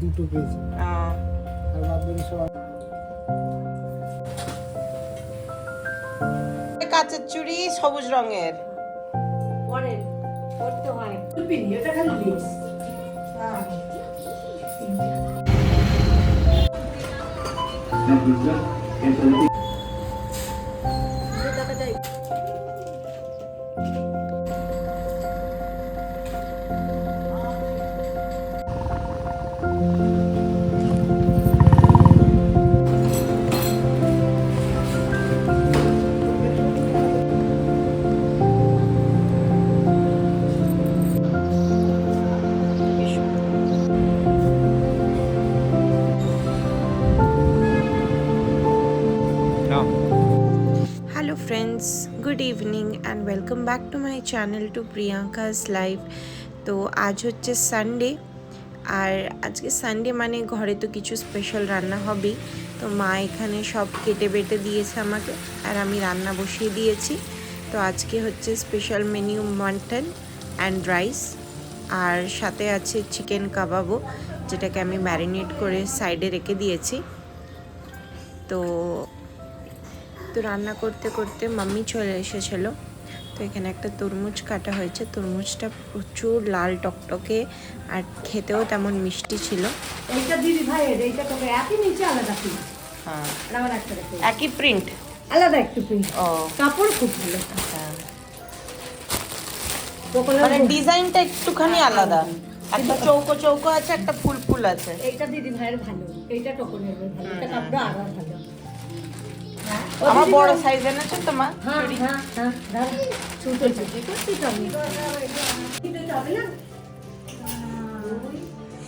দুটো পেয়েছি আহ, আর বাদবাকি সবাই সব কাঁচের চুড়ি সবুজ রঙের। পরে করতে হয়। এটা খালি Hello good evening and welcome back to my channel to Priyanka's life. তো আজ হচ্ছে সানডে আর আজকে সানডে মানে ঘরে তো কিছু স্পেশাল রান্না হবেই। তো মা এখানে সব কেটে বেটে দিয়েছে আমাকে আর আমি রান্না বসিয়ে দিয়েছি। তো আজকে হচ্ছে special menu mutton and rice আর সাথে আছে চিকেন কাবাবও, যেটাকে আমি ম্যারিনেট করে সাইডে রেখে দিয়েছি। তো তো রান্না করতে করতে মাম্মি চলে এসেছিল তো এখানে একটা তরমুজ কাটা হয়েছে। তরমুজটা প্রচুর লাল টকটকে আর খেতেও তেমন মিষ্টি ছিল। এইটা দিদি ভাইয়ের এইটা তোকে একই নিচে আলাদা হ্যাঁ। একই প্রিন্ট আলাদা একটু পিস ও। কাপড় খুব ভালো। হ্যাঁ। মানে ডিজাইনটা একটুখানি আলাদা। একটা চৌকো চৌকো আছে একটা ফুল ফুল আছে। এইটা দিদি ভাইয়ের ভালো। এইটা টোকনের ভালো। এটা কাপড় আরও ভালো। হ্যাঁ, আমার বড় সাইজ এনেছো হ্যাঁ হ্যাঁ হ্যাঁ ছোট তো আমি যাবে না দুই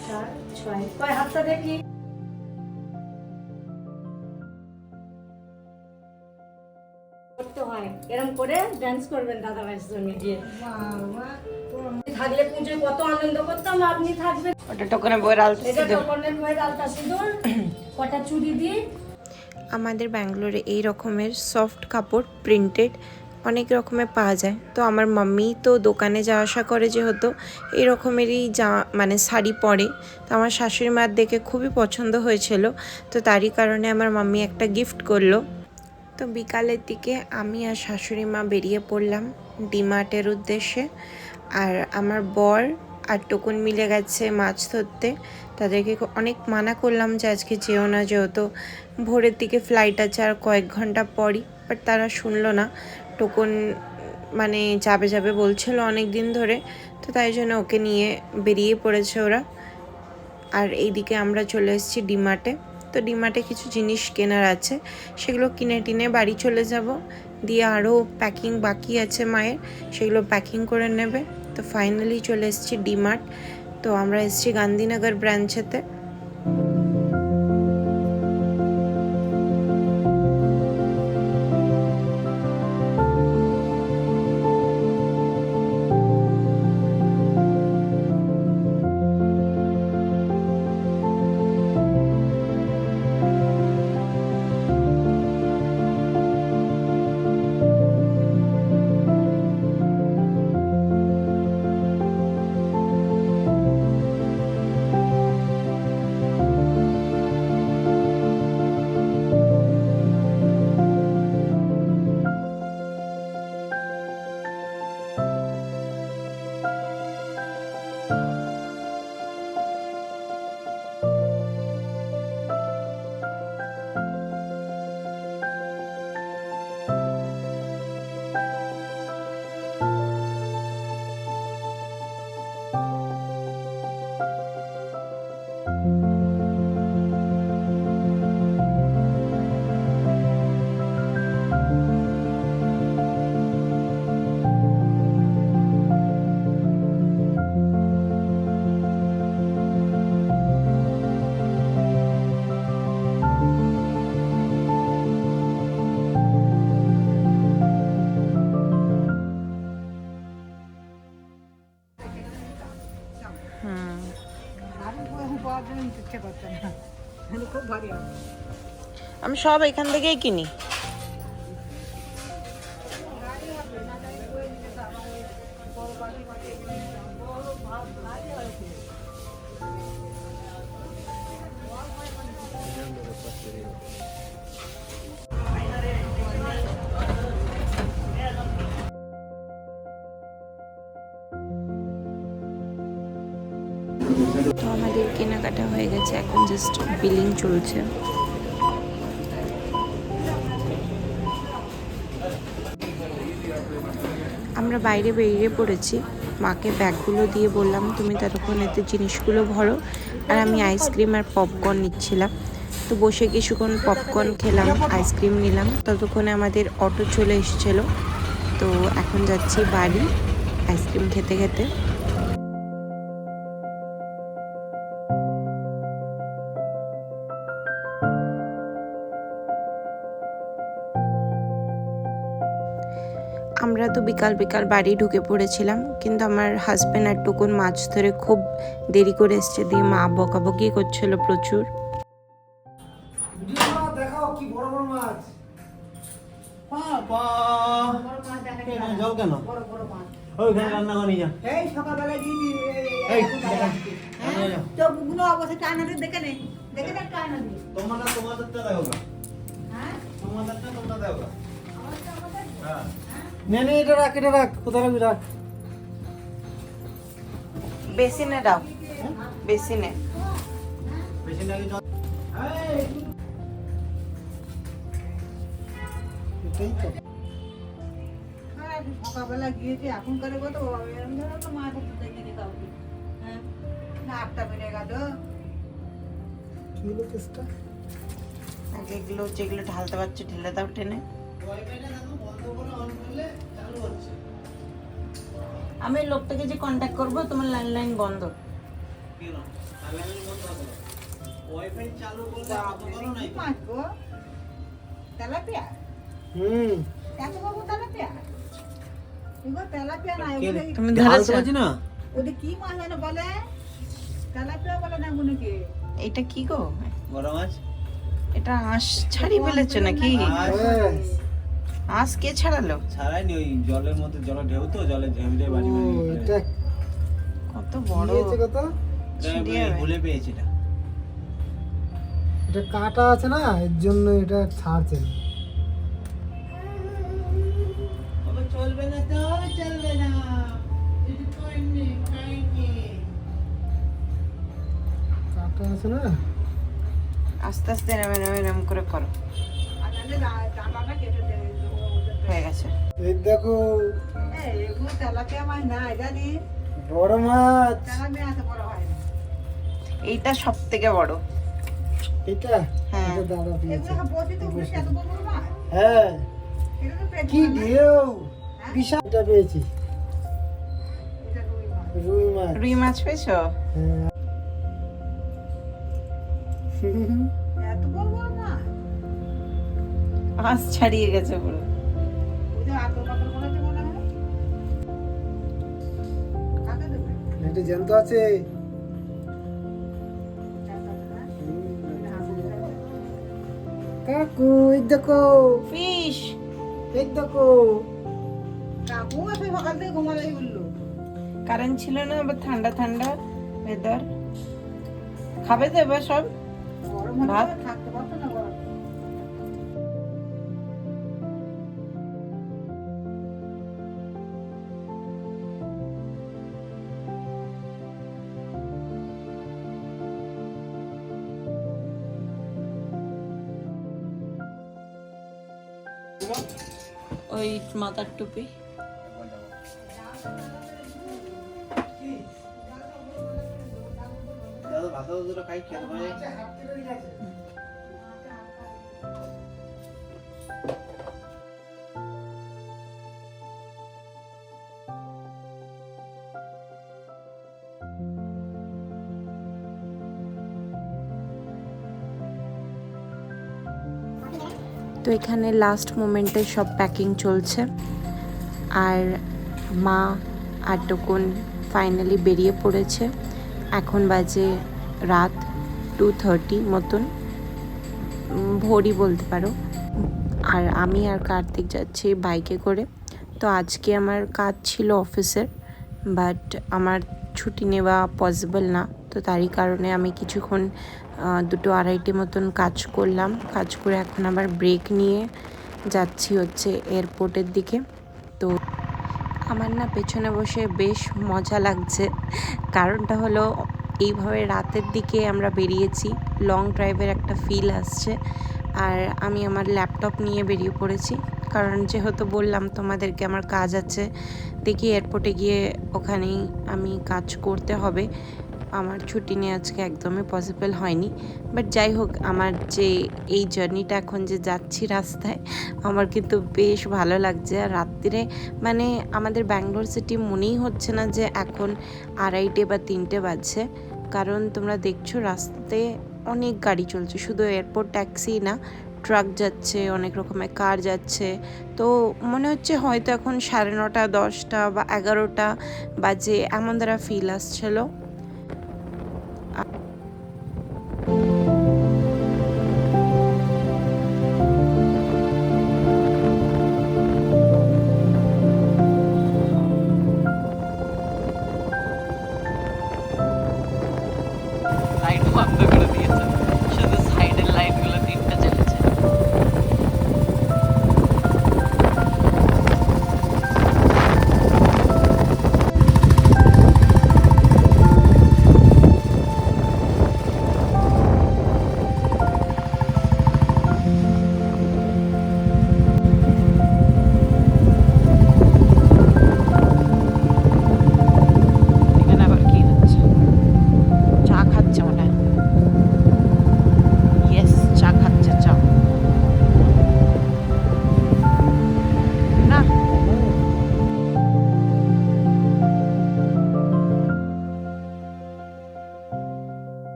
চার ছয় কয় হাতটা দেখি করতে হয় এরকম করে ডান্স করবেন দাদা ভাইয়ের সঙ্গে গিয়ে থাকলে পুজোয় কত আনন্দ করতাম আপনি থাকবেন ওটা বইয়ের আলতা এটা সিঁদুর। বইয়ের আলতা সিঁদুর কটা চুড়ি দিয়ে আমাদের ব্যাঙ্গালোরে এই রকমের সফট কাপড় প্রিন্টেড অনেক রকমের পাওয়া যায়। তো আমার মাম্মি তো দোকানে যাওয়া আসা করে যেহেতু, এই রকমেরই যা মানে শাড়ি পরে। তো আমার শাশুড়ি মার দেখে খুবই পছন্দ হয়েছিল। তো তারই কারণে আমার মাম্মি একটা গিফট করল। তো বিকালের দিকে আমি আর শাশুড়ি মা বেরিয়ে পড়লাম ডিমার্টের উদ্দেশ্যে। আর আমার বর আর টুকুন মিলে গেছে মাছ ধরতে। তাদেরকে অনেক মানা করলাম যে আজকে যেও না যেহেতু ভোরের দিকে ফ্লাইট আছে আর কয়েক ঘণ্টা পরই। বাট তারা শুনলো না। টুকুন মানে যাবে যাবে বলছিল অনেক দিন ধরে। তো তাই জন্য ওকে নিয়ে বেরিয়ে পড়েছে ওরা। আর এইদিকে আমরা চলে এসেছি ডিমার্টে। তো ডিমার্টে কিছু জিনিস কেনার আছে। সেগুলো কিনে টিনে বাড়ি চলে যাব। দিয়ে আরও প্যাকিং বাকি আছে মায়ের। সেগুলো প্যাকিং করে নেবে। তো ফাইনালি চলে এসেছি ডিমার্ট তো আমরা এসেছি গান্ধীনগর ব্রাঞ্চেতে আমি সব এখান থেকেই কিনি Thank you. কেনাকাটা হয়ে গেছে, এখন জাস্ট বিলিং চলছে। আমরা বাইরে বেরিয়ে পড়েছি, মাকে ব্যাগগুলো দিয়ে বললাম, তুমি ততক্ষণ এতে জিনিসগুলো ভরো। আর আমি আইসক্রিম আর পপকর্ন নিচ্ছিলাম। তো বসে কিছুক্ষণ পপকর্ন খেলাম, আইসক্রিম নিলাম। ততক্ষণে আমাদের অটো চলে এসেছিল। তো এখন যাচ্ছি বাড়ি, আইসক্রিম খেতে খেতে। বিকাল বিকাল বাড়ি ঢুকে পড়েছিলাম। কিন্তু আমার হাজব্যান্ড আর টুকুন মাছ ধরে খুব দেরি করে এসছে। দিয়ে মা বকাবকি করছিল প্রচুর। তোমরা দেখো গা হ্যাঁ তোমাদেরটা তোমরা দেখো গা আমাদের আমাদের হ্যাঁ নে নে এটা রাখ এটা রাখ কোথায় রাখবি রাখ বেসিনে দাও বেসিনে বেশি নাকি জল এটাই তো হ্যাঁ সকালবেলা গিয়েছি এখন করে কত এরকম ধরনের তো মাছ একটু দেখিনি কাউকে হ্যাঁ না আটটা বেড়ে গেল কি হলো কেসটা আগে এগুলো যেগুলো ঢালতে পারছ ঢেলে দাও টেনে ওয়াইফাইটা দেখো বন্ধ করে অন করলে চালু হচ্ছে আমি লোকটাকে যে কন্ট্যাক্ট করব তোমার ল্যান্ডলাইন বন্ধ। কেন বন্ধ করো ওয়াইফাই চালু। করলে অত করো নাই তো। তেলাপিয়া হুম এত বাবু তেলাপিয়া এগুলো তেলাপিয়া না? তুমি না ওদের কি মাছ যেন বলে? তেলাপিয়া বলে না এইটা কি গো? বড় মাছ? এটা আঁশ ছাড়িয়ে ফেলেছো নাকি? হ্যাঁ কে ছাড়ালো? ছাড়াইনি ওই জলের মধ্যে জলে ঢেউ তো জলে ঢেউ ঢেউ বাড়ি বাড়ি এটা কত বড়। হয়েছে কত? ভুলে পেয়েছি এটা। এটা কাটা আছে না এর জন্য এটা ছাড়ছে না। তবে চলবে না তো চলবে না। যদি খাইনি খাইনি কাটা আছে না? আস্তে আস্তে নেমে নেমে নাম করে করো। আর ডা- কেটে হয়ে গেছে। এই দেখো এগুলো তেলাপিয়া মাছ না জানি বড় মাছ। তেলাপিয়া এত বড় হয় এইটা সব থেকে বড়। এটা হ্যাঁ। দাদা দিয়েছে। মাছ। হ্যাঁ। কি ঢেউ পেয়েছি। রুই মাছ। রুই মাছ। পেয়েছ? হ্যাঁ। এত বড় বড় মাছ। ছাড়িয়ে গেছে পুরো। এটা জ্যান্ত আছে। কাকু এই দেখো। ফিশ। এই দেখো। কাকু আছে সকাল থেকে ঘুমালেই বলল। কারেন্ট ছিল না আবার ঠান্ডা ঠান্ডা ওয়েদার খাবে তো এবার সব? ভাত? ওই মাথার টুপি। দাদা ভাত খাই খেতে তো এখানে লাস্ট মোমেন্টে সব প্যাকিং চলছে। আর মা আর টুকুন ফাইনালি বেরিয়ে পড়েছে। এখন বাজে রাত টু থার্টি মতন। ভোরই বলতে পারো। আর আমি আর কার্তিক যাচ্ছি বাইকে করে। তো আজকে আমার কাজ ছিল অফিসের বাট আমার ছুটি নেওয়া পসিবল না। তো তারই কারণে আমি কিছুক্ষণ দুটো আড়াইটি মতন কাজ করলাম। কাজ করে এখন আবার ব্রেক নিয়ে যাচ্ছি হচ্ছে এয়ারপোর্টের দিকে। তো আমার না পেছনে বসে বেশ মজা লাগছে। কারণটা হলো এইভাবে রাতের দিকে আমরা বেরিয়েছি। লং ড্রাইভের একটা ফিল আসছে। আর আমি আমার ল্যাপটপ নিয়ে বেরিয়ে পড়েছি। কারণ যেহেতু বললাম তোমাদেরকে আমার কাজ আছে, দেখি এয়ারপোর্টে গিয়ে ওখানেই আমি কাজ করতে হবে। আমার ছুটি নিয়ে আজকে একদমই পসিবল হয়নি। বাট যাই হোক, আমার যে এই জার্নিটা এখন যে যাচ্ছি রাস্তায়, আমার কিন্তু বেশ ভালো লাগছে। আর রাত্রিরে মানে আমাদের ব্যাঙ্গালোর সিটি মনেই হচ্ছে না যে এখন আড়াইটে বা তিনটে বাজছে। কারণ তোমরা দেখছ রাস্তাতে অনেক গাড়ি চলছে। শুধু এয়ারপোর্ট ট্যাক্সি না ট্রাক যাচ্ছে, অনেক রকমের কার যাচ্ছে। তো মনে হচ্ছে হয়তো এখন সাড়ে নটা, দশটা বা এগারোটা বাজে এমন দ্বারা ফিল আসছিল।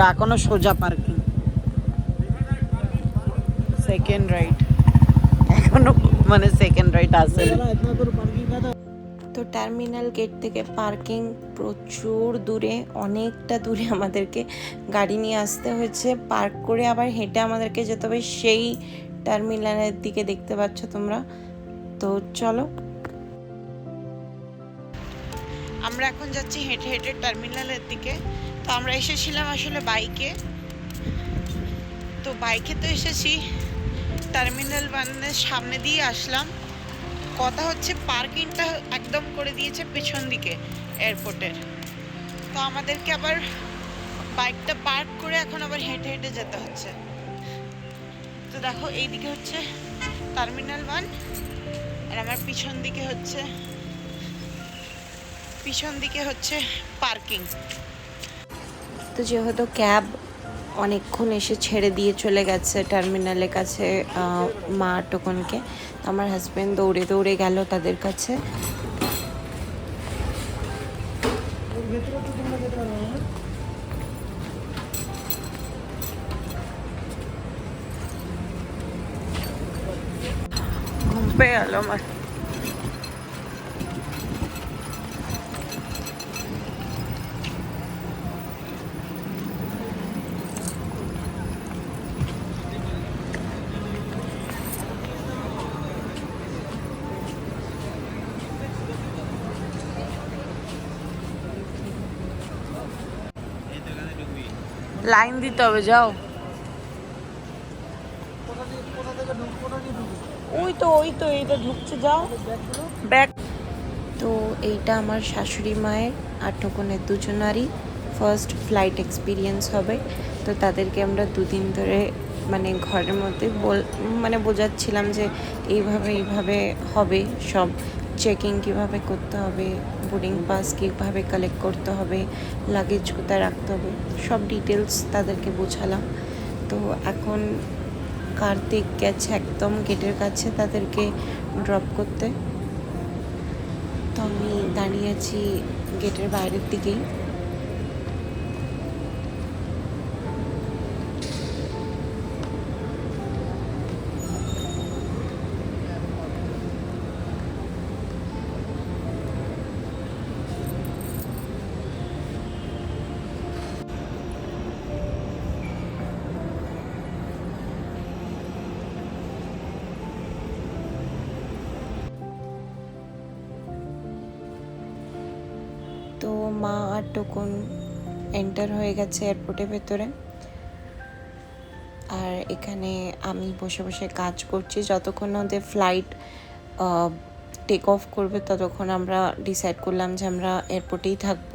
পার্কিং এখনও সোজা পার্কিং সেকেন্ড রাইড এখনও মানে সেকেন্ড রাইড আসে তো টার্মিনাল গেট থেকে পার্কিং প্রচুর দূরে, অনেকটা দূরে আমাদেরকে গাড়ি নিয়ে আসতে হয়েছে। পার্ক করে আবার হেঁটে আমাদেরকে যেতে হবে সেই টার্মিনালের দিকে দেখতে পাচ্ছ তোমরা। তো চলো। আমরা এখন যাচ্ছি হেঁটে হেঁটে টার্মিনালের দিকে। তো আমরা এসেছিলাম আসলে বাইকে। তো বাইকে তো এসেছি টার্মিনাল ওয়ানের সামনে দিয়ে আসলাম। কথা হচ্ছে পার্কিংটা একদম করে দিয়েছে পেছন দিকে এয়ারপোর্টের তো আমাদেরকে আবার বাইকটা পার্ক করে এখন আবার হেঁটে হেঁটে যেতে হচ্ছে। তো দেখো, এইদিকে হচ্ছে টার্মিনাল ওয়ান আর আমার পিছন দিকে হচ্ছে, পিছন দিকে হচ্ছে পার্কিং তো যেহেতু ক্যাব অনেকক্ষণ এসে ছেড়ে দিয়ে চলে গেছে টার্মিনালের কাছে মা টোকনকে আমার হাজব্যান্ড দৌড়ে দৌড়ে গেল তাদের কাছে। ঘুম পেয়ে গেল আমার। লাইন দিতে হবে, যাও। ওই তো ওই তো, এইটা ঢুকছে, যাও। ব্যাগ। তো এইটা আমার শাশুড়ি মায়ের, আর টোকনের দুজনারই ফার্স্ট ফ্লাইট এক্সপিরিয়েন্স হবে। তো তাদেরকে আমরা দুদিন ধরে মানে ঘরের মধ্যে মানে বোঝাচ্ছিলাম যে এইভাবে এইভাবে হবে সব। চেকিং কীভাবে করতে হবে বোর্ডিং পাস কীভাবে কালেক্ট করতে হবে লাগেজ কোথায় রাখতে হবে, সব ডিটেলস তাদেরকে বোঝালাম। তো এখন কার্তিক গেছে একদম গেটের কাছে তাদেরকে ড্রপ করতে। তো আমি দাঁড়িয়ে আছি গেটের বাইরের দিকেই। টোকন এন্টার হয়ে গেছে এয়ারপোর্টের ভেতরে। আর এখানে আমি বসে বসে কাজ করছি। যতক্ষণ ওদের ফ্লাইট টেক অফ করবে, ততক্ষণ আমরা ডিসাইড করলাম যে আমরা এয়ারপোর্টেই থাকব।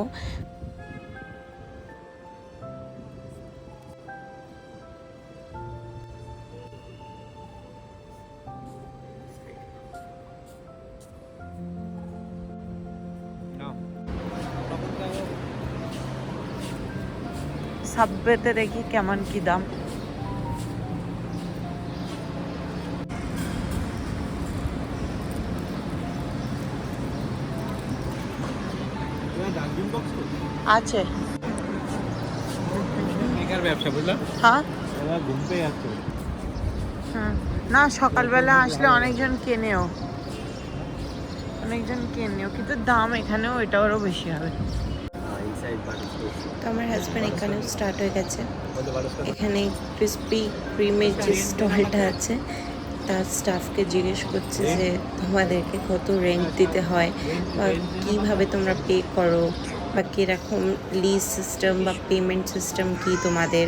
সাববেতে দেখি কেমন কি দাম। আছে। ব্যবসা বুঝলাম হ্যাঁ। ঘুম পেয়ে যাচ্ছে না সকালবেলা আসলে অনেকজন কেনেও। অনেকজন কেনেও কিন্তু দাম এখানেও এটারও বেশি হবে। তো আমার হাজব্যান্ড এখানেও স্টার্ট হয়ে গেছে। এখানে ক্রিসপি ক্রিমের যে স্টলটা আছে। তার স্টাফকে জিজ্ঞেস করছে যে তোমাদেরকে কত রেন্ট দিতে হয়? বা কীভাবে তোমরা পে করো? বা কীরকম লিজ সিস্টেম বা পেমেন্ট সিস্টেম কী তোমাদের?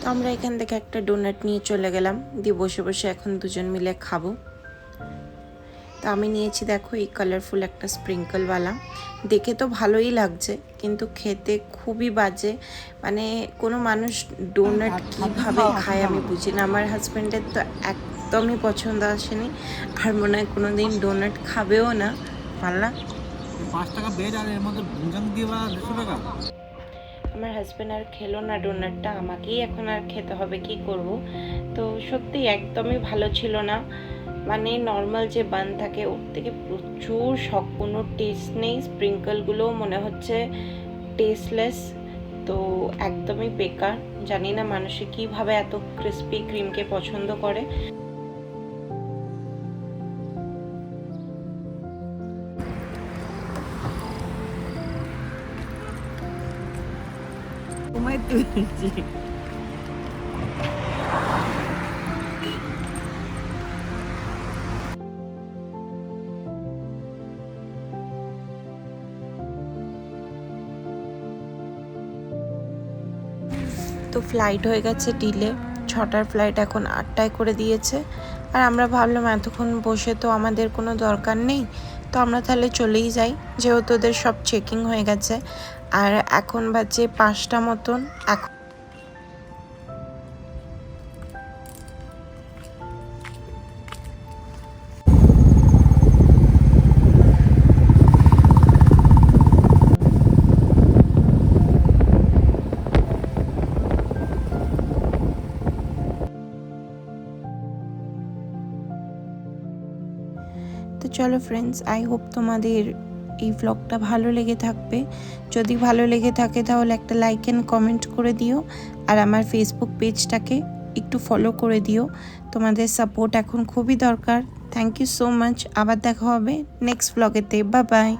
তো আমরা এখান থেকে একটা ডোনাট নিয়ে চলে গেলাম। দিয়ে বসে বসে এখন দুজন মিলে খাব। তো আমি নিয়েছি দেখো এই কালারফুল একটা স্প্রিঙ্কলওয়ালা দেখে তো ভালোই লাগছে কিন্তু খেতে খুবই বাজে। মানে কোনো মানুষ ডোনাট কীভাবে খায় আমি বুঝি না। আমার হাজব্যান্ডের তো একদমই পছন্দ আসেনি আর মনে হয় কোনো দিন ডোনাট খাবেও না। পাল্লা পাঁচ টাকা বেড আর এর মধ্যে দিয়ে বা দেড়শো টাকা? আমার হাজব্যান্ড আর খেলো না ডোনাটটা আমাকেই এখন আর খেতে হবে কি করব? তো সত্যি একদমই ভালো ছিল না। মানে নর্মাল যে বান থাকে, ওর থেকে প্রচুর শখ, কোনো টেস্ট নেই। স্প্রিঙ্কলগুলোও মনে হচ্ছে টেস্টলেস তো একদমই বেকার। জানি না মানুষে কীভাবে এত ক্রিস্পি ক্রিমকে পছন্দ করে। তোমায় ফ্লাইট হয়ে গেছে ডিলে ছটার ফ্লাইট এখন আটটায় করে দিয়েছে। আর আমরা ভাবলাম, এতক্ষণ বসে তো আমাদের কোনো দরকার নেই। তো আমরা তাহলে চলেই যাই। যেহেতু ওদের সব চেকিং হয়ে গেছে। আর এখন বাজে পাঁচটা মতন। এখন চলো ফ্রেন্ডস আই হোপ তোমাদের এই ব্লগটা ভালো লেগে থাকবে। যদি ভালো লেগে থাকে তাহলে একটা লাইক অ্যান্ড কমেন্ট করে দিও, আর আমার ফেসবুক পেজটাকে একটু ফলো করে দিও। তোমাদের সাপোর্ট এখন খুবই দরকার। থ্যাংক ইউ সো মাচ আবার দেখা হবে নেক্সট ব্লগেতে বা বাই